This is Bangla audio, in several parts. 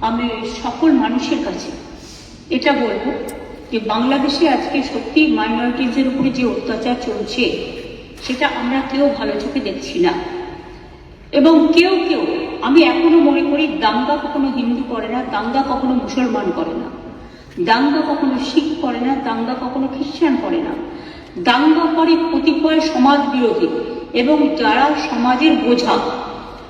আমি সকল মানুষের কাছে এটা বলব যে বাংলাদেশে আজকে সত্যি মাইনরিটিজের উপরে যে অত্যাচার চলছে, সেটা আমরা কেউ ভালো চোখে দেখছি না। এবং কেউ কেউ, আমি এখনও মনে করি দাঙ্গা কখনো হিন্দু করে না, দাঙ্গা কখনো মুসলমান করে না। দাঙ্গা কখনো শিখ করে না, দাঙ্গা কখনো খ্রিস্টান করে না। দাঙ্গা করে কতিপয় সমাজ বিরোধী এবং যারা সমাজের বোঝা।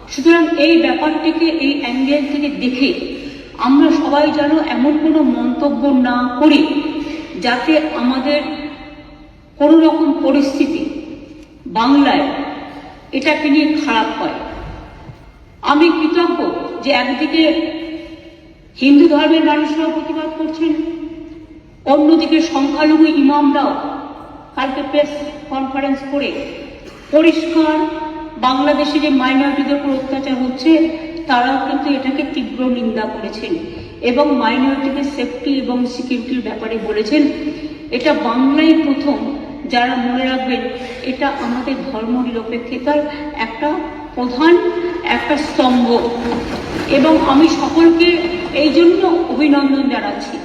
সুতরাং এই ব্যাপারটিকে, এই অ্যাঙ্গেল থেকে দেখে আমরা সবাই যেন এমন কোনো মন্তব্য না করি যাতে আমাদের কোনো রকম পরিস্থিতি বাংলায় এটাকে নিয়ে খারাপ হয়। আমি কৃতজ্ঞ যে একদিকে হিন্দু ধর্মের মানুষরাও প্রতিবাদ করছেন, অন্যদিকে সংখ্যালঘু ইমামরাও কালকে প্রেস কনফারেন্স করে পরিষ্কার বাংলাদেশে যে মাইনরিটিদের উপর অত্যাচার হচ্ছে তারাও কিন্তু এটাকে তীব্র নিন্দা করেছেন এবং মাইনরিটিদের সেফটি এবং সিকিউরিটির ব্যাপারে বলেছেন। এটা বাংলায় প্রথম যারা মনে রাখবেন এটা আমাদের ধর্ম নিরপেক্ষতার একটা প্রধান, একটা স্তম্ভ। এবং আমি সকলকে এই জন্য অভিনন্দন জানাচ্ছি।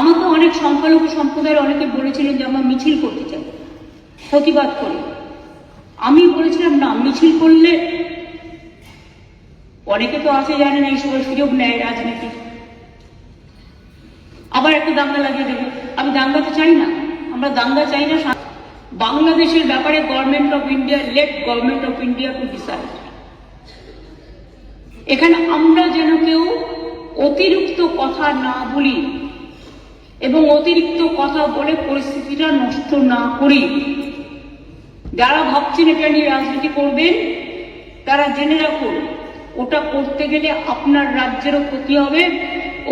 আমাকে অনেক সংখ্যালঘু সম্প্রদায়ের অনেকে বলেছিলেন যে আমরা মিছিল করতে চাই, প্রতিবাদ করে। আমি বলেছিলাম না, মিছিল করলে অনেকে তো আছে জানেন এই সময় সুযোগ নেয় রাজনীতি। আবার একটা দাঙ্গা লাগিয়ে দেবে। আমি দাঙ্গা তো চাই না। আমরা দাঙ্গা চাই না বাংলাদেশের ব্যাপারে government of India let government of India to decide এখানে আমরা যেন কেউ অতিরিক্ত কথা না বলি এবং অতিরিক্ত কথা বলে পরিস্থিতিটা নষ্ট না করি। যারা ভাবছেন এটা নিয়ে রাজনীতি করবেন, তারা জেনে রাখুন ওটা করতে গেলে আপনার রাজ্যেরও ক্ষতি হবে।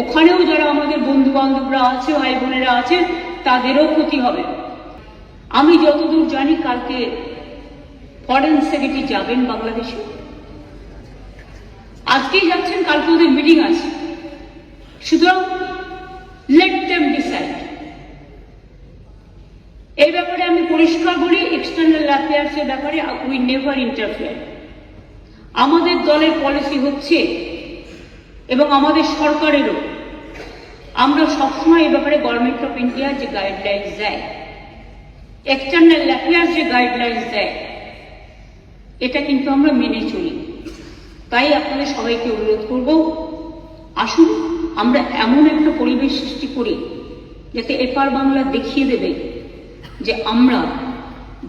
ওখানেও যারা আমাদের বন্ধু বান্ধবরা আছে ভাই বোনেরা আছে, তাদেরও ক্ষতি হবে। আমি যতদূর জানি কালকে ফরেন সেক্রেটারি যাবেন বাংলাদেশে। আজকেই যাচ্ছেন, কালকে ওদের মিটিং আছে। সুতরাং লেট দেম ডিসাইড এই ব্যাপারে আমি পরিষ্কার বলি এক্সটার্নাল অ্যাফেয়ার্সের ব্যাপারে উই নেভার ইন্টারফেয়ার আমাদের দলের পলিসি হচ্ছে এবং আমাদের সরকারেরও। আমরা সবসময় এই ব্যাপারে গভর্নমেন্ট অফ ইন্ডিয়া যে গাইডলাইন্স দেয় এক্সটার্নাল অ্যাফেয়ার্স যে গাইডলাইন্স দেয়, এটা কিন্তু আমরা মেনে চলি। তাই আপনাদের সবাইকে অনুরোধ করব, আসুন আমরা এমন একটা পরিবেশ সৃষ্টি করি যাতে এপার বাংলা দেখিয়ে দেবে যে আমরা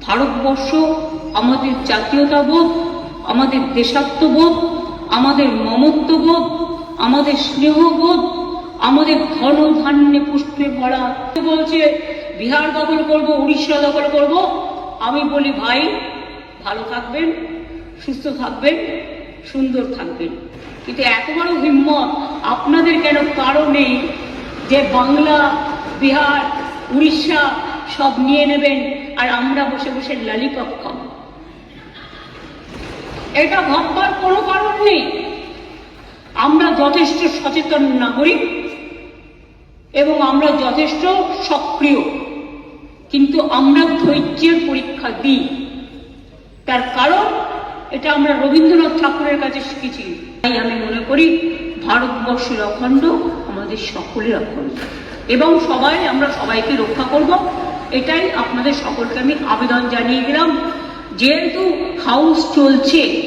ভারতবর্ষ আমাদের জাতীয়তাবোধ আমাদের দেশাত্মবোধ, আমাদের মমত্ববোধ, আমাদের স্নেহবোধ, আমাদের ধন ধান্যে পুষ্পে ভরা। বলছে, বিহার দখল করব, উড়িষ্যা দখল করব। আমি বলি, ভাই, ভালো থাকবেন, সুস্থ থাকবেন, সুন্দর থাকবেন। কিন্তু এত বড় হিম্মত আপনাদের কেন কারও নেই যে বাংলা, বিহার, উড়িষ্যা সব নিয়ে নেবেন আর আমরা বসে বসে লালিপপ খাব? এটা ভাববার কোনো কারণ নেই। আমরা যথেষ্ট সচেতন নাগরিক এবং আমরা যথেষ্ট সক্রিয়। কিন্তু আমরা ধৈর্যের পরীক্ষা দিই। তার কারণ এটা আমরা রবীন্দ্রনাথ ঠাকুরের কাছে শিখেছি। তাই আমি মনে করি ভারতবর্ষের অখণ্ড আমাদের সকলের অখণ্ড। এবং সবাই, আমরা সবাইকে রক্ষা করব। এটাই আপনাদের সকলকে আমি আবেদন জানিয়ে গেলাম যেহেতু হাউস চলছে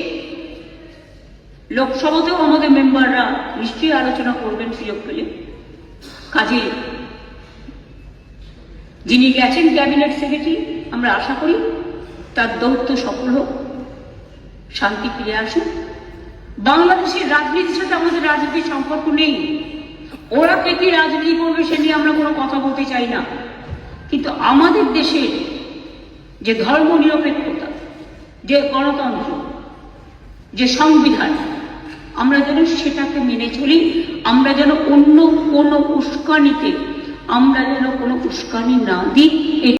লোকসভাতেও আমাদের মেম্বাররা নিশ্চয়ই আলোচনা করবেন সুযোগ পেলে। কাজে যিনি গেছেন ক্যাবিনেট সেক্রেটারি, আমরা আশা করি তার দৌত্য সফল হোক, শান্তি ফিরে আসুক। বাংলাদেশের রাজনীতির সাথে আমাদের রাজনীতির সম্পর্ক নেই। ওরা কে কি রাজনীতি করবে সে নিয়ে আমরা কোনো কথা বলতে চাই না। কিন্তু আমাদের দেশের যে ধর্ম নিরপেক্ষতা যে গণতন্ত্র, যে সংবিধান আমরা যেন সেটাকে মেনে চলি, আমরা যেন অন্য কোনো উস্কানিতে, আমরা যেন কোনো উস্কানি না দিই